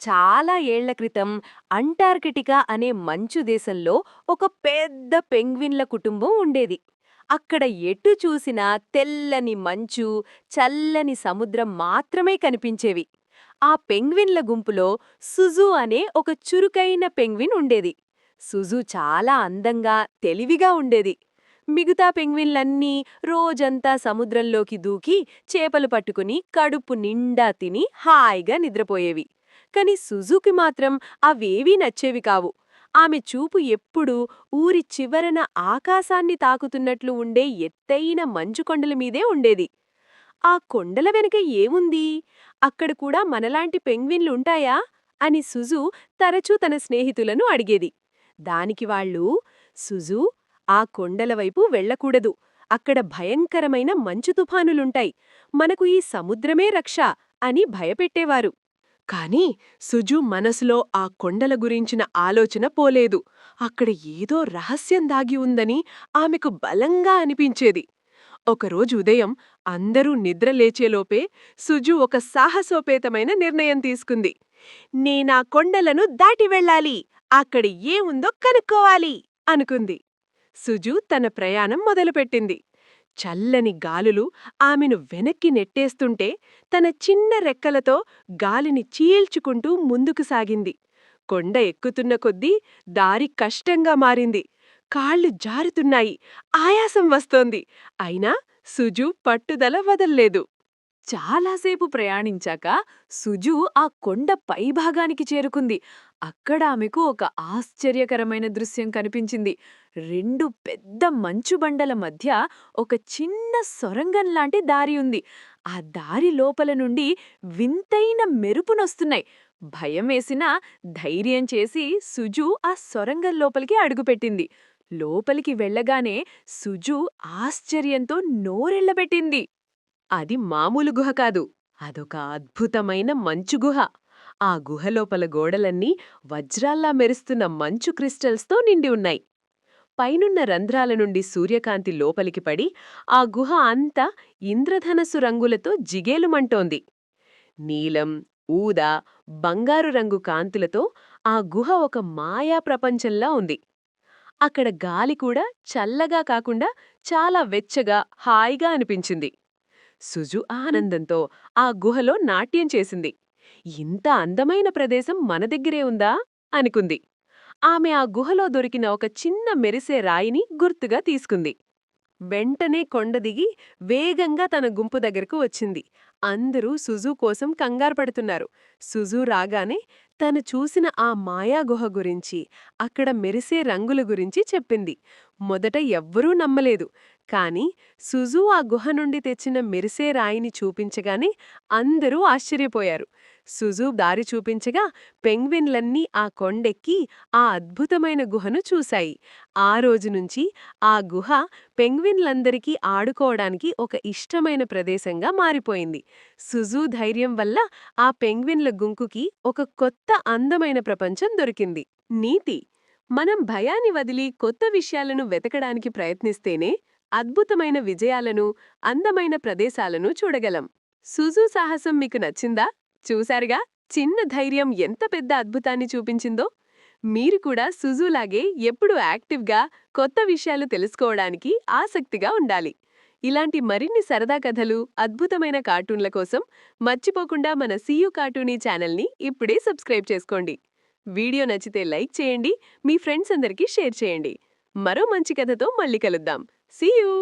చాలా ఏళ్ళ క్రితం అంటార్కిటికా అనే మంచు దేశంలో ఒక పెద్ద పెంగ్విన్ల కుటుంబం ఉండేది. అక్కడ ఎటు చూసినా తెల్లని మంచు చల్లని సముద్రం మాత్రమే కనిపించేవి. ఆ పెంగ్విన్ల గుంపులో సుజు అనే ఒక చురుకైన పెంగ్విన్ ఉండేది. సుజు చాలా అందంగా తెలివిగా ఉండేది. మిగతా పెంగ్విన్లన్నీ రోజంతా సముద్రంలోకి దూకి చేపలు పట్టుకుని కడుపు నిండా తిని హాయిగా నిద్రపోయేవి. కాని సుజుకి మాత్రం అవేవీ నచ్చేవి కావు. ఆమె చూపు ఎప్పుడూ ఊరి చివరన ఆకాశాన్ని తాకుతున్నట్లు ఉండే ఎత్తైన మంచు కొండల మీదే ఉండేది. ఆ కొండల వెనుక ఏముంది? అక్కడ కూడా మనలాంటి పెంగ్విన్లుంటాయా అని సుజు తరచూ తన స్నేహితులను అడిగేది. దానికి వాళ్ళు సుజు ఆ కొండల వైపు వెళ్ళకూడదు అక్కడ భయంకరమైన మంచు తుఫానులుంటాయి. మనకు ఈ సముద్రమే రక్ష అని భయపెట్టేవారు. కాని సుజు మనసులో ఆ కొండల గురించిన ఆలోచన పోలేదు. అక్కడ ఏదో రహస్యం దాగి ఉందని ఆమెకు బలంగా అనిపించేది. ఒకరోజు ఉదయం అందరూ నిద్రలేచేలోపే సుజు ఒక సాహసోపేతమైన నిర్ణయం తీసుకుంది. నేనా కొండలను దాటి వెళ్ళాలి. అక్కడ ఏముందో కనుక్కోవాలి అనుకుంది. సుజు తన ప్రయాణం మొదలుపెట్టింది. చల్లని గాలులు ఆమెను వెనక్కి నెట్టేస్తుంటే తన చిన్న రెక్కలతో గాలిని చీల్చుకుంటూ ముందుకు సాగింది. కొండ ఎక్కుతున్న కొద్దీ దారి కష్టంగా మారింది. కాళ్ళు జారుతున్నాయి. ఆయాసం వస్తోంది. అయినా సుజు పట్టుదల వదల్లేదు. చాలాసేపు ప్రయాణించాక సుజు ఆ కొండ పైభాగానికి చేరుకుంది. అక్కడ ఆమెకు ఒక ఆశ్చర్యకరమైన దృశ్యం కనిపించింది. రెండు పెద్ద మంచుబండల మధ్య ఒక చిన్న సొరంగంలాంటి దారి ఉంది. ఆ దారి లోపల నుండి వింతైన మెరుపునొస్తున్నాయి భయమేసినా ధైర్యం చేసి సుజు ఆ సొరంగం లోపలికి అడుగుపెట్టింది. లోపలికి వెళ్ళగానే సుజు ఆశ్చర్యంతో నోరెళ్ళబెట్టింది అది మామూలు గుహ కాదు. అదొక అద్భుతమైన మంచు గుహ. ఆ గుహలోపల గోడలన్నీ వజ్రాల్లా మెరుస్తున్న మంచు క్రిస్టల్స్తో నిండి ఉన్నాయి. పైనున్న రంధ్రాల నుండి సూర్యకాంతి లోపలికి పడి ఆ గుహ అంతా ఇంద్రధనస్సు రంగులతో జిగేలుమంటోంది. నీలం ఊదా బంగారు రంగు కాంతులతో ఆ గుహ ఒక మాయా ప్రపంచంలా ఉంది. అక్కడ గాలి కూడా చల్లగా కాకుండా చాలా వెచ్చగా హాయిగా అనిపించింది. సుజు ఆనందంతో ఆ గుహలో నాట్యం చేసింది. ఇంత అందమైన ప్రదేశం మన దగ్గరే ఉందా? అనుకుంది. ఆమె ఆ గుహలో దొరికిన ఒక చిన్న మెరిసే రాయిని గుర్తుగా తీసుకుంది. వెంటనే కొండదిగి వేగంగా తన గుంపు దగ్గరకు వచ్చింది. అందరూ సుజు కోసం కంగారుపడుతున్నారు సుజు రాగానే తను చూసిన ఆ మాయా గుహ గురించి అక్కడ మెరిసే రంగుల గురించి చెప్పింది. మొదట ఎవ్వరూ నమ్మలేదు. కాని సుజు ఆ గుహ నుండి తెచ్చిన మెరిసే రాయిని చూపించగానే అందరూ ఆశ్చర్యపోయారు. సుజు దారి చూపించగా పెంగ్విన్లన్నీ ఆ కొండెక్కి ఆ అద్భుతమైన గుహను చూశాయి. ఆ రోజునుంచి ఆ గుహ పెంగ్విన్లందరికీ ఆడుకోవడానికి ఒక ఇష్టమైన ప్రదేశంగా మారిపోయింది. సుజు ధైర్యం వల్ల ఆ పెంగ్విన్ల గుంకుకి ఒక కొత్త అందమైన ప్రపంచం దొరికింది. నీతి మనం భయాన్ని వదిలి కొత్త విషయాలను వెతకడానికి ప్రయత్నిస్తేనే అద్భుతమైన విజయాలను అందమైన ప్రదేశాలను చూడగలం. సుజు సాహసం మీకు నచ్చిందా? చూశారుగా? చిన్న ధైర్యం ఎంత పెద్ద అద్భుతాన్ని చూపించిందో? మీరు కూడా సుజులాగే ఎప్పుడూ యాక్టివ్గా కొత్త విషయాలు తెలుసుకోవడానికి ఆసక్తిగా ఉండాలి. ఇలాంటి మరిన్ని సరదా కథలు అద్భుతమైన కార్టూన్ల కోసం మర్చిపోకుండా మన సీయు కార్టూనీ ఛానల్ని ఇప్పుడే సబ్స్క్రైబ్ చేసుకోండి. వీడియో నచ్చితే లైక్ చేయండి మీ ఫ్రెండ్స్ అందరికీ షేర్ చేయండి. మరో మంచి కథతో మళ్ళీ కలుద్దాం. సీయూ